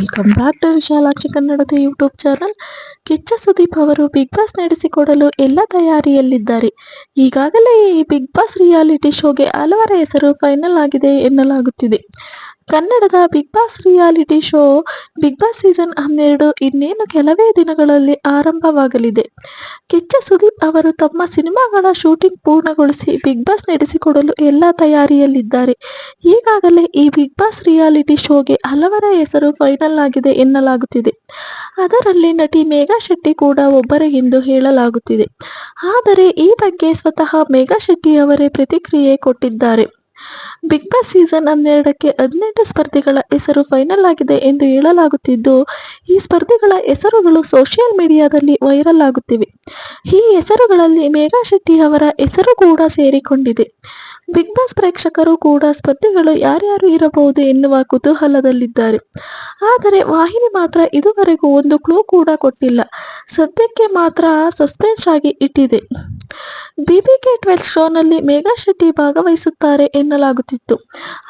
Welcome back to Vishalakshi ಕನ್ನಡದ YouTube channel. Kichcha Sudeep ಅವರು big boss ನಡೆಸಿಕೊಡಲು ಎಲ್ಲ ತಯಾರಿಯಲ್ಲಿದ್ದಾರೆ. ಈಗಾಗಲೇ ಈ ಬಿಗ್ ಬಾಸ್ ರಿಯಾಲಿಟಿ ಶೋಗೆ ಹಲವರ ಹೆಸರು ಫೈನಲ್ ಆಗಿದೆ ಎನ್ನಲಾಗುತ್ತಿದೆ. ಕನ್ನಡದ Bigg Boss reality show Bigg Boss season ಹನ್ನೆರಡು ಇನ್ನೇನು ಕೆಲವೇ ದಿನಗಳಲ್ಲಿ ಆರಂಭವಾಗಲಿದೆ. ಕಿಚ್ಚ ಸುದೀಪ್ ಅವರು ತಮ್ಮ ಸಿನಿಮಾಗಳ ಶೂಟಿಂಗ್ ಪೂರ್ಣಗೊಳಿಸಿ ಬಿಗ್ ಬಾಸ್ ನಡೆಸಿಕೊಡಲು ಎಲ್ಲ ತಯಾರಿಯಲ್ಲಿದ್ದಾರೆ. ಈಗಾಗಲೇ ಈ ಬಿಗ್ ಬಾಸ್ ರಿಯಾಲಿಟಿ ಶೋಗೆ ಹಲವರ ಹೆಸರು ಫೈನಲ್ ಆಗಿದೆ ಎನ್ನಲಾಗುತ್ತಿದೆ. ಅದರಲ್ಲಿ ನಟಿ ಮೇಘಾ ಶೆಟ್ಟಿ ಕೂಡ ಒಬ್ಬರ ಎಂದು ಹೇಳಲಾಗುತ್ತಿದೆ. ಆದರೆ ಈ ಬಗ್ಗೆ ಸ್ವತಃ ಮೇಘಾ ಶೆಟ್ಟಿ ಅವರೇ ಪ್ರತಿಕ್ರಿಯೆ ಕೊಟ್ಟಿದ್ದಾರೆ. ಬಿಗ್ ಬಾಸ್ ಸೀಸನ್ ಹನ್ನೆರಡಕ್ಕೆ ಹದಿನೆಂಟು ಸ್ಪರ್ಧಿಗಳ ಹೆಸರು ಫೈನಲ್ ಆಗಿದೆ ಎಂದು ಹೇಳಲಾಗುತ್ತಿದ್ದು, ಈ ಸ್ಪರ್ಧಿಗಳ ಹೆಸರುಗಳು ಸೋಷಿಯಲ್ ಮೀಡಿಯಾದಲ್ಲಿ ವೈರಲ್ ಆಗುತ್ತಿವೆ. ಈ ಹೆಸರುಗಳಲ್ಲಿ ಮೇಘಾ ಶೆಟ್ಟಿ ಅವರ ಹೆಸರು ಕೂಡ ಸೇರಿಕೊಂಡಿದೆ. ಬಿಗ್ ಬಾಸ್ ಪ್ರೇಕ್ಷಕರು ಕೂಡ ಸ್ಪರ್ಧಿಗಳು ಯಾರ್ಯಾರು ಇರಬಹುದು ಎನ್ನುವ ಕುತೂಹಲದಲ್ಲಿದ್ದಾರೆ. ಆದರೆ ವಾಹಿನಿ ಮಾತ್ರ ಇದುವರೆಗೂ ಒಂದು ಕ್ಲೂ ಕೂಡ ಕೊಟ್ಟಿಲ್ಲ. ಸದ್ಯಕ್ಕೆ ಮಾತ್ರ ಸಸ್ಪೆನ್ಸ್ ಆಗಿ ಇಟ್ಟಿದೆ. ಬಿಬಿಕೆ ಟ್ವೆಲ್ ಶೋನಲ್ಲಿ ಮೇಘಾ ಶೆಟ್ಟಿ ಭಾಗವಹಿಸುತ್ತಾರೆ ಎನ್ನಲಾಗುತ್ತಿತ್ತು.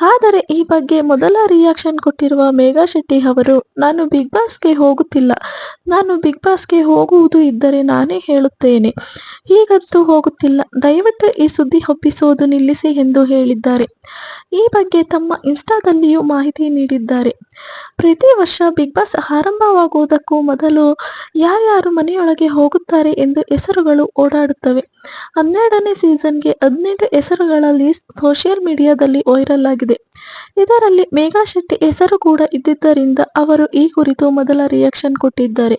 ಆದರೆ ಈ ಬಗ್ಗೆ ಮೊದಲ ರಿಯಾಕ್ಷನ್ ಕೊಟ್ಟಿರುವ ಮೇಘಾ ಶೆಟ್ಟಿ ಅವರು, ನಾನು ಬಿಗ್ ಬಾಸ್ಗೆ ಹೋಗುತ್ತಿಲ್ಲ. ನಾನು ಬಿಗ್ ಬಾಸ್ಗೆ ಹೋಗುವುದು ಇದ್ದರೆ ನಾನೇ ಹೇಳುತ್ತೇನೆ. ಈಗಂತೂ ಹೋಗುತ್ತಿಲ್ಲ. ದಯವಿಟ್ಟು ಈ ಸುದ್ದಿ ಹಬ್ಬಿಸೋದು ನಿಲ್ಲಿಸಿ ಎಂದು ಹೇಳಿದ್ದಾರೆ. ಈ ಬಗ್ಗೆ ತಮ್ಮ ಇನ್ಸ್ಟಾದಲ್ಲಿಯೂ ಮಾಹಿತಿ ನೀಡಿದ್ದಾರೆ. ಪ್ರತಿ ವರ್ಷ ಬಿಗ್ ಬಾಸ್ ಆರಂಭವಾಗುವುದಕ್ಕೂ ಮೊದಲು ಯಾರ್ಯಾರು ಮನೆಯೊಳಗೆ ಹೋಗುತ್ತಾರೆ ಎಂದು ಹೆಸರುಗಳು ಓಡಾಡುತ್ತವೆ. ಹನ್ನೆರಡನೇ ಸೀಸನ್ಗೆ ಹದಿನೆಂಟು ಹೆಸರುಗಳಲ್ಲಿ ಸೋಷಿಯಲ್ ಮೀಡಿಯಾದಲ್ಲಿ ವೈರಲ್ ಆಗಿದೆ. ಇದರಲ್ಲಿ ಮೇಘಾ ಶೆಟ್ಟಿ ಹೆಸರು ಕೂಡ ಇದ್ದಿದ್ದರಿಂದ ಅವರು ಈ ಕುರಿತು ಮೊದಲ ರಿಯಾಕ್ಷನ್ ಕೊಟ್ಟಿದ್ದಾರೆ.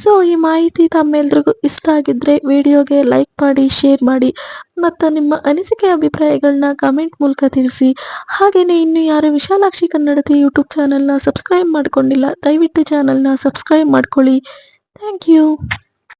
ಸೊ ಈ ಮಾಹಿತಿ ತಮ್ಮೆಲ್ರಿಗೂ ಇಷ್ಟ ಆಗಿದ್ರೆ ವಿಡಿಯೋಗೆ ಲೈಕ್ ಮಾಡಿ ಶೇರ್ ಮಾಡಿ ಮತ್ತು ನಿಮ್ಮ ಅನಿಸಿಕೆ ಅಭಿಪ್ರಾಯಗಳನ್ನ ಕಮೆಂಟ್ ಮೂಲಕ ತಿಳಿಸಿ. ಹಾಗೆಯೇ ಇನ್ನು ಯಾರು ವಿಶಾಲಾಕ್ಷಿ ಕನ್ನಡತಿ ಯೂಟ್ಯೂಬ್ ಚಾನಲ್ನ ಸಬ್ಸ್ಕ್ರೈಬ್ ಮಾಡ್ಕೊಂಡಿಲ್ಲ, ದಯವಿಟ್ಟು ಚಾನಲ್ನ ಸಬ್ಸ್ಕ್ರೈಬ್ ಮಾಡ್ಕೊಳ್ಳಿ. Thank you